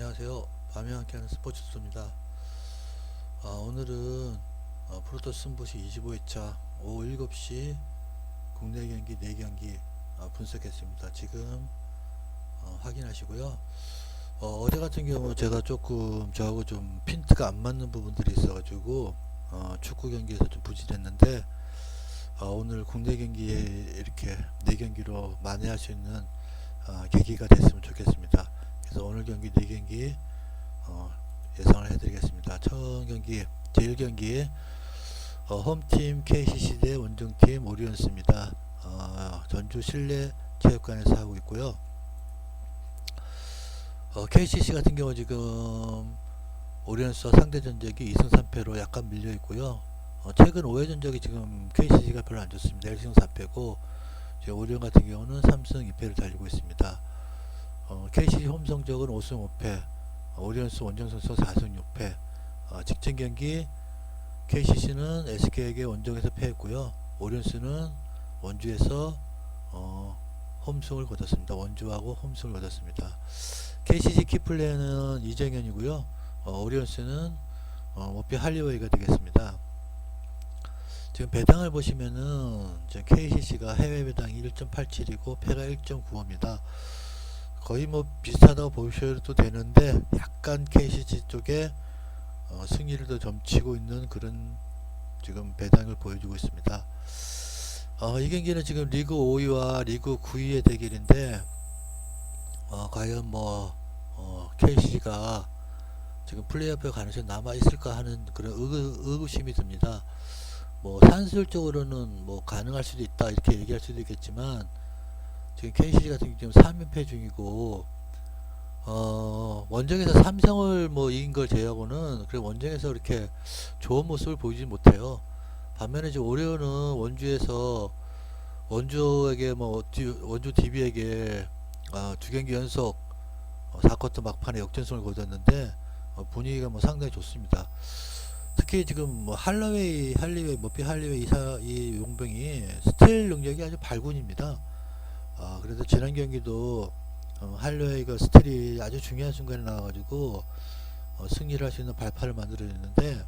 안녕하세요. 밤에 함께하는 스포츠 수입니다. 아, 오늘은 어, 프로토스 승부시 25회차 오후 7시 국내 경기 4경기 어, 분석했습니다. 지금 어, 확인하시고요. 어, 제 같은 경우 제가 조금 저하고 좀 핀트가 안 맞는 부분들이 있어가지고 어, 축구 경기에서 좀 부진했는데 어, 오늘 국내 경기에 이렇게 4경기로 만회할 수 있는 어, 계기가 됐으면 좋겠습니다. 그래서 오늘 경기 4경기 어, 예상을 해드리겠습니다. 첫 경기 제1경기 어, 홈팀 KCC 대 원정팀 오리온스입니다. 어, 전주 실내 체육관에서 하고 있고요. 어, KCC 같은 경우 지금 오리온스와 상대 전적이 2승 3패로 약간 밀려 있고요. 어, 최근 5회 전적이 지금 KCC가 별로 안 좋습니다. 1승 4패고 지금 오리온 같은 경우는 3승 2패를 달리고 있습니다. 어, KCC 홈 성적은 5승 5패, 어, 오리온스 원정 선수 4승 6패. 어, 직전 경기 KCC는 SK에게 원정에서 패했고요. 오리온스는 원주에서 어, 홈승을 거뒀습니다. 원주하고 홈승을 거뒀습니다. KCC 키플레이는 이정현이고요. 어, 오리온스는 어, 모피 할리웨이가 되겠습니다. 지금 배당을 보시면은 KCC가 해외 배당이 1.87이고 패가 1.95입니다. 거의 뭐 비슷하다고 보셔도 되는데 약간 KCC 쪽에 어, 승리를 더 점치고 있는 그런 지금 배당을 보여주고 있습니다. 어, 이 경기는 지금 리그 5위와 리그 9위의 대결인데 어, 과연 뭐 어, KCC가 지금 플레이오프에 가능성이 남아 있을까 하는 그런 의구, 의구 심이 듭니다. 뭐 산술적으로는 뭐 가능할 수도 있다 이렇게 얘기할 수도 있겠지만 지금 KCC 같은 경우 지금 3연패 중이고 어 원정에서 삼성을 뭐 이긴 걸 제외하고는 그래 원정에서 이렇게 좋은 모습을 보이지 못해요. 반면에 지금 오레오는 원주에서 원주에게 뭐 디- 원주 DB에게 어, 두 경기 연속 어, 4쿼터 막판에 역전승을 거뒀는데 어, 분위기가 뭐 상당히 좋습니다. 특히 지금 뭐 할러웨이, 할리웨이, 머피 할리웨이 이사 이 용병이 스틸 능력이 아주 발군입니다. 아, 그래서 지난 경기도 어, 할로웨이가 스틸이 아주 중요한 순간에 나와가지고 어, 승리를 할 수 있는 발판을 만들어냈는데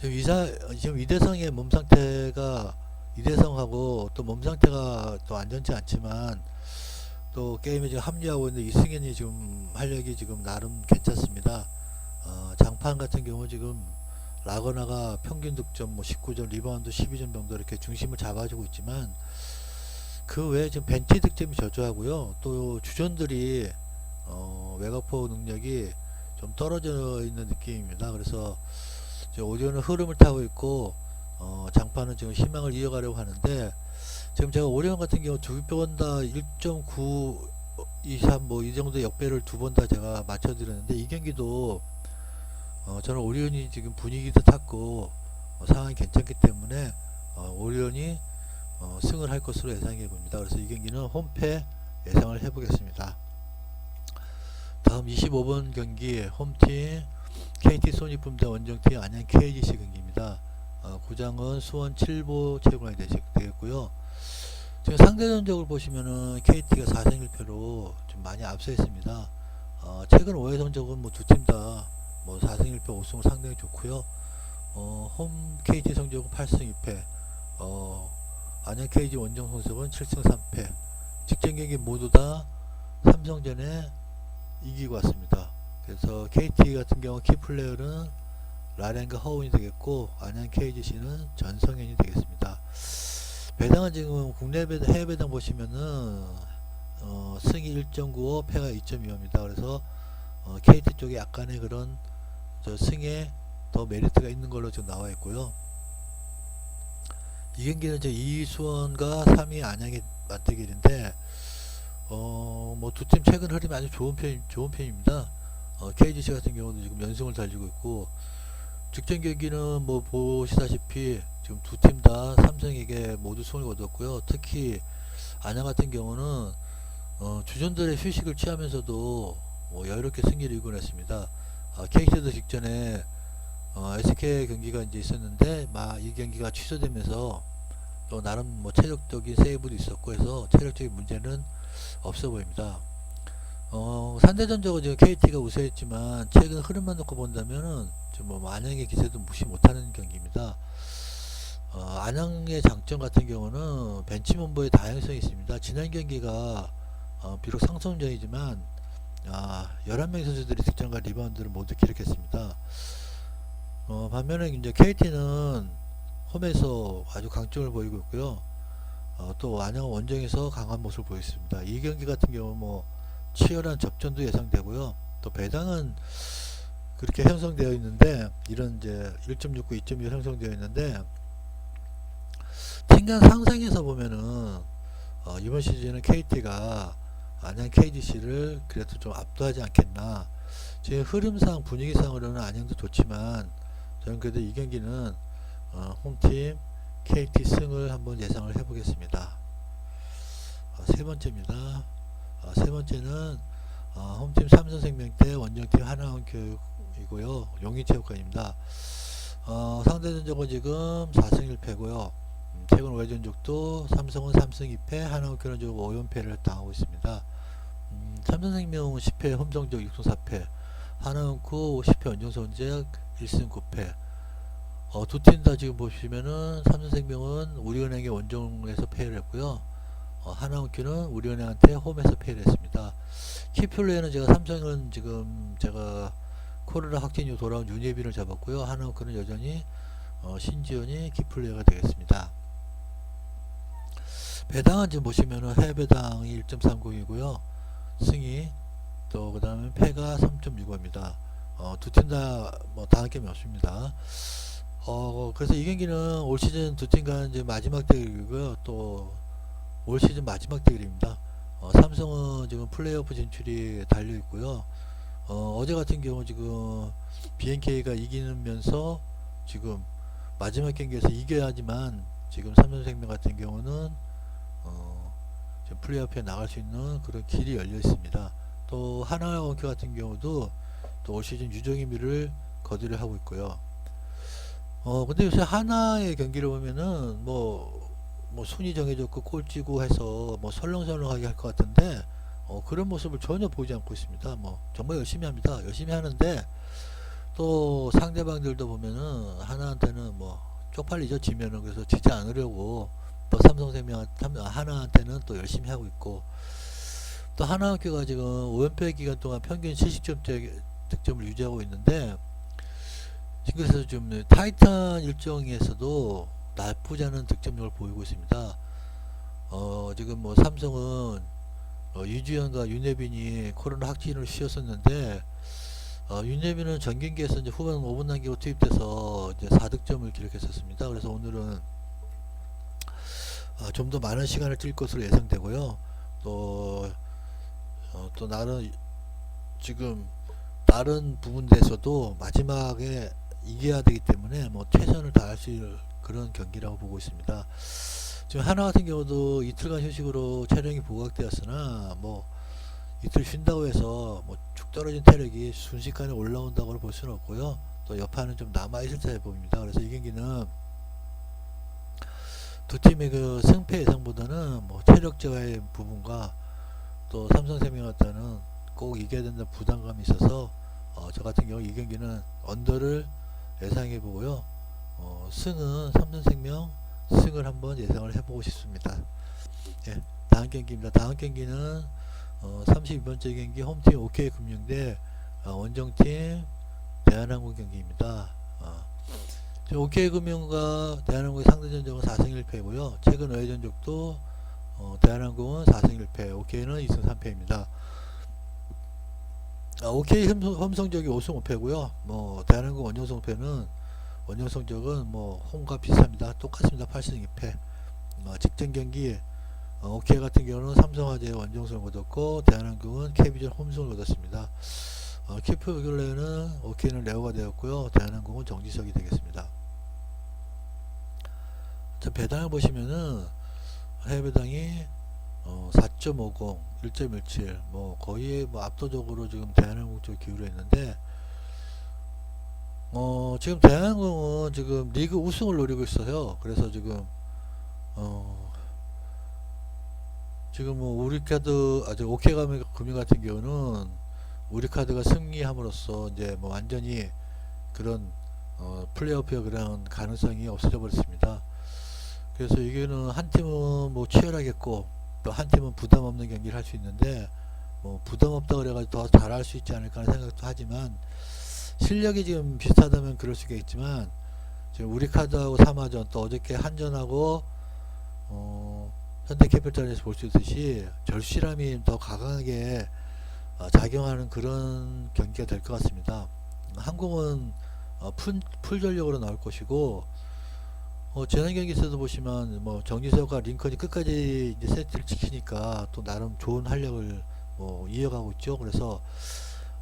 지금 이사 지금 이대성의 몸 상태가 이대성하고 또 몸 상태가 또 안전치 않지만 또 게임에 지금 합류하고 있는 이승현이 지금 활력이 지금 나름 괜찮습니다. 어, 장판 같은 경우 지금 라거나가 평균 득점 뭐 19점, 리바운드 12점 정도 이렇게 중심을 잡아주고 있지만 그 외에 지금 벤치 득점이 저조하고요. 또 주전들이 어, 외곽포 능력이 좀 떨어져 있는 느낌입니다. 그래서 오디오는 흐름을 타고 있고 어, 장판은 지금 희망을 이어가려고 하는데 지금 제가 오리온 같은 경우 두 번 다 1.9 23 뭐 이 정도 역배를 두 번 다 제가 맞춰드렸는데 이 경기도 어, 저는 오리온이 지금 분위기도 탔고 어, 상황이 괜찮기 때문에 어, 오리온이 어, 승을 할 것으로 예상해 봅니다. 그래서 이 경기는 홈패 예상을 해보겠습니다. 다음 25번 경기 홈팀 KT 소니품 대 원정팀 안양 KGC 경기입니다. 어, 구장은 수원 7보 체육관이 되겠고요. 지금 상대 전적을 보시면은 KT가 4승 1패로 좀 많이 앞서 있습니다. 어, 최근 5회 성적은 뭐 두 팀 다 뭐 4승 1패 5승 상당히 좋고요. 어, 홈 KT 성적은 8승 2패. 어, 안양 KG 원정 성적은 7승 3패. 직전 경기 모두 다 삼성전에 이기고 왔습니다. 그래서 KT 같은 경우 키플레이어는 라렌과 허운이 되겠고 안양 KGC는 전성현이 되겠습니다. 배당은 지금 국내 배당, 해외 배당 보시면은 어, 승이 1.95, 패가 2.25입니다. 그래서 어, KT 쪽에 약간의 그런 저 승에 더 메리트가 있는 걸로 지금 나와 있고요. 이 경기는 이제 2위 수원과 3위 안양의 맞대결인데 어, 뭐 두 팀 최근 흐름이 아주 좋은 편 좋은 편입니다. 어, KGC 같은 경우도 지금 연승을 달리고 있고 직전 경기는 뭐 보시다시피 지금 두 팀 다 삼성에게 모두 승을 거뒀고요. 특히 안양 같은 경우는 어, 주전들의 휴식을 취하면서도 뭐 여유롭게 승리를 이겨냈습니다. 아, KT도 직전에 어, SK 경기가 이제 있었는데 막이 경기가 취소되면서 또 나름 뭐 체력적인 세이브도 있었고 해서 체력적인 문제는 없어 보입니다. 어, 상대전적으로 지금 KT가 우세했지만 최근 흐름만 놓고 본다면은 좀뭐 안양의 기세도 무시 못하는 경기입니다. 어, 안양의 장점 같은 경우는 벤치 멤버의 다양성이 있습니다. 지난 경기가 어, 비록 상승전이지만 아, 11명 선수들이 득점과 리바운드를 모두 기록했습니다. 어, 반면에 이제 KT는 홈에서 아주 강점을 보이고 있고요. 어, 또 안양 원정에서 강한 모습을 보였습니다. 이 경기 같은 경우 뭐 치열한 접전도 예상되고요. 또 배당은 그렇게 형성되어 있는데 이런 이제 1.69, 2.1 형성되어 있는데 팀간 상상에서 보면은 어, 이번 시즌은 KT가 안양 KGC를 그래도 좀 압도하지 않겠나. 지금 흐름상 분위기상으로는 안양도 좋지만 저는 그래도 이 경기는 어, 홈팀 KT 승을 한번 예상을 해보겠습니다. 어, 세 번째입니다. 어, 세 번째는 어, 홈팀 삼성생명 대 원정팀 하나원교육이고요. 용인체육관입니다. 어, 상대전적은 지금 4승 1패고요. 음, 최근 5회 전적도 삼성은 3승 2패, 하나원교는 지금 5연패를 당하고 있습니다. 음, 삼성생명은 10패, 홈성적 6승 4패, 하나원구 10패 원정선적 1승 9패. 어, 두 팀 다 지금 보시면은 삼성생명은 우리은행의 원정에서 패를 했고요. 어, 하나원큐는 우리은행한테 홈에서 패를 했습니다. 키플레이는 제가 삼성은 지금 제가 코로나 확진 이후 돌아온 윤예빈을 잡았고요. 하나원큐는 여전히 어, 신지연이 키플레이가 되겠습니다. 배당은 지금 보시면은 해배당이 1.30이고요. 승이 또 그 다음에 패가 3.65입니다. 어, 두 팀 다뭐 당할 점이 없습니다. 어, 그래서 이 경기는 올 시즌 두 팀 간 이제 마지막 대결이고요. 또 올 시즌 마지막 대결입니다. 어, 삼성은 지금 플레이오프 진출이 달려 있고요. 어, 어제 같은 경우 지금 BNK가 이기면서 지금 마지막 경기에서 이겨야지만 지금 삼성생명 같은 경우는 어, 플레이오프에 나갈 수 있는 그런 길이 열려 있습니다. 또 하나원큐 같은 경우도 또 올 시즌 유종의 미를 거두려 하고 있고요. 어 근데 요새 하나의 경기를 보면은 뭐, 뭐 순위 정해졌고 꼴찌고 해서 뭐 설렁설렁하게 할 것 같은데 어 그런 모습을 전혀 보이지 않고 있습니다. 뭐 정말 열심히 합니다. 열심히 하는데 또 상대방들도 보면은 하나한테는 뭐 쪽팔리죠 지면은 그래서 지지 않으려고 또 삼성생명 삼- 하나한테는 또 열심히 하고 있고 또 하나학교가 지금 5연패 기간 동안 평균 70점대 득점을 유지하고 있는데 지금 그래서 좀 타이탄 일정에서도 나쁘지 않은 득점력을 보이고 있습니다. 어, 지금 뭐 삼성은 어, 유지현과 윤예빈이 코로나 확진을 쉬었었는데 어, 윤예빈은 전 경기에서 이제 후반 5분 남기고 투입돼서 이제 4득점을 기록했었습니다. 그래서 오늘은 어, 좀더 많은 시간을 뛸 것으로 예상되고요. 또, 어, 또 나는 지금 다른 부분에서도 마지막에 이겨야 되기 때문에 뭐 최선을 다할 수 있는 그런 경기라고 보고 있습니다. 지금 하나 같은 경우도 이틀간 휴식으로 체력이 부각되었으나 뭐 이틀 쉰다고 해서 뭐 축 떨어진 체력이 순식간에 올라온다고 볼 수는 없고요. 또 여파는 좀 남아 있을 때 보입니다. 그래서 이 경기는 두 팀의 그 승패 예상보다는 뭐 체력적의 부분과 또 삼성생명한테는 꼭 이겨야 된다는 부담감이 있어서 어, 저 같은 경우 이 경기는 언더를 예상해 보고요. 어, 승은 삼성생명 승을 한번 예상을 해보고 싶습니다. 예, 다음 경기입니다. 다음 경기는 어, 32번째 경기 홈팀 OK 금융대 어, 원정팀 대한항공 경기입니다. 어, OK 금융과 대한항공의 상대 전적은 4승 1패고요. 최근 5회 전적도 어, 대한항공은 4승 1패, OK는 2승 3패입니다. 아, 홈 성적이 5승 5패고요. 뭐 대한항공 원정 성패는 원정 성적은 뭐 홈과 비슷합니다. 똑같습니다. 8승 2패. 어, 직전 경기 어, OK 같은 경우는 삼성화재 원정승을 얻었고 대한항공은 KB전 홈승을 얻었습니다. 어, 키프 근래는 OK는 레오가 되었고요. 대한항공은 정지석이 되겠습니다. 자, 배당을 보시면은 해외 배당이 어, 4.50, 1.17, 뭐 거의 뭐 압도적으로 지금 대한항공 쪽 기울어 있는데 어, 지금 대한항공은 지금 리그 우승을 노리고 있어요. 그래서 지금 어, 지금 뭐 우리 카드 아주 오케이 가미 금융 같은 경우는 우리 카드가 승리함으로써 이제 뭐 완전히 그런 어, 플레이오프의 그런 가능성이 없어져 버렸습니다. 그래서 이게는 한 팀은 뭐 치열하겠고 또 한 팀은 부담 없는 경기를 할 수 있는데 뭐 부담 없다 그래가지고 더 잘할 수 있지 않을까 하는 생각도 하지만 실력이 지금 비슷하다면 그럴 수가 있지만 지금 우리 카드하고 삼화전 또 어저께 한전하고 어, 현대캐피탈에서 볼 수 있듯이 절실함이 더 강하게 어, 작용하는 그런 경기가 될 것 같습니다. 한국은 어, 풀, 풀 전력으로 나올 것이고 어, 지난 경기에서도 보시면 뭐 정지석과 링컨이 끝까지 이제 세트를 지키니까 또 나름 좋은 활력을 뭐 이어가고 있죠. 그래서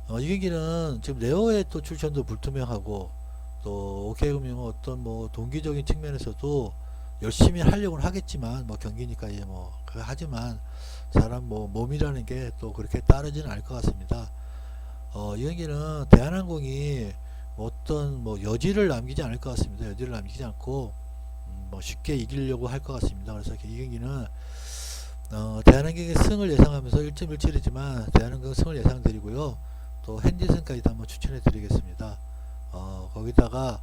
어, 이 경기는 지금 레어의 또 출전도 불투명하고 또 오케이금융은 어떤 뭐 동기적인 측면에서도 열심히 하려고 하겠지만 뭐 경기니까 이제 뭐 하지만 사람 뭐 몸이라는 게 또 그렇게 따르지는 않을 것 같습니다. 어, 이 경기는 대한항공이 어떤 뭐 여지를 남기지 않을 것 같습니다. 여지를 남기지 않고 음, 뭐 쉽게 이기려고 할 것 같습니다. 그래서 이 경기는 어, 대한항공의 승을 예상하면서 1.17이지만 대한항공 승을 예상드리고요. 또 핸디슨까지도 한번 추천해 드리겠습니다. 어, 거기다가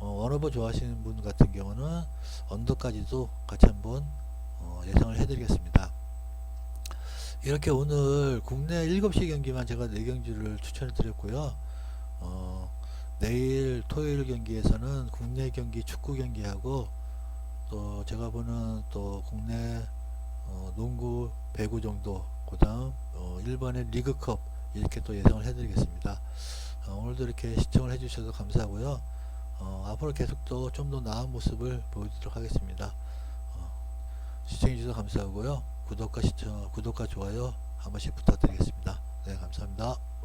어, 원오버 좋아하시는 분 같은 경우는 언더까지도 같이 한번 어, 예상을 해드리겠습니다. 이렇게 오늘 국내 7시 경기만 제가 4경기를 추천해 드렸고요. 어, 내일 토요일 경기에서는 국내 경기 축구 경기하고 또 제가 보는 또 국내 어, 농구 배구 정도 그다음 어, 일본의 리그컵 이렇게 또 예상을 해드리겠습니다. 어, 오늘도 이렇게 시청을 해주셔서 감사하고요. 어, 앞으로 계속 또 좀 더 나은 모습을 보여드리도록 하겠습니다. 어, 시청해주셔서 감사하고요. 구독과 시청, 구독과 좋아요 한 번씩 부탁드리겠습니다. 네, 감사합니다.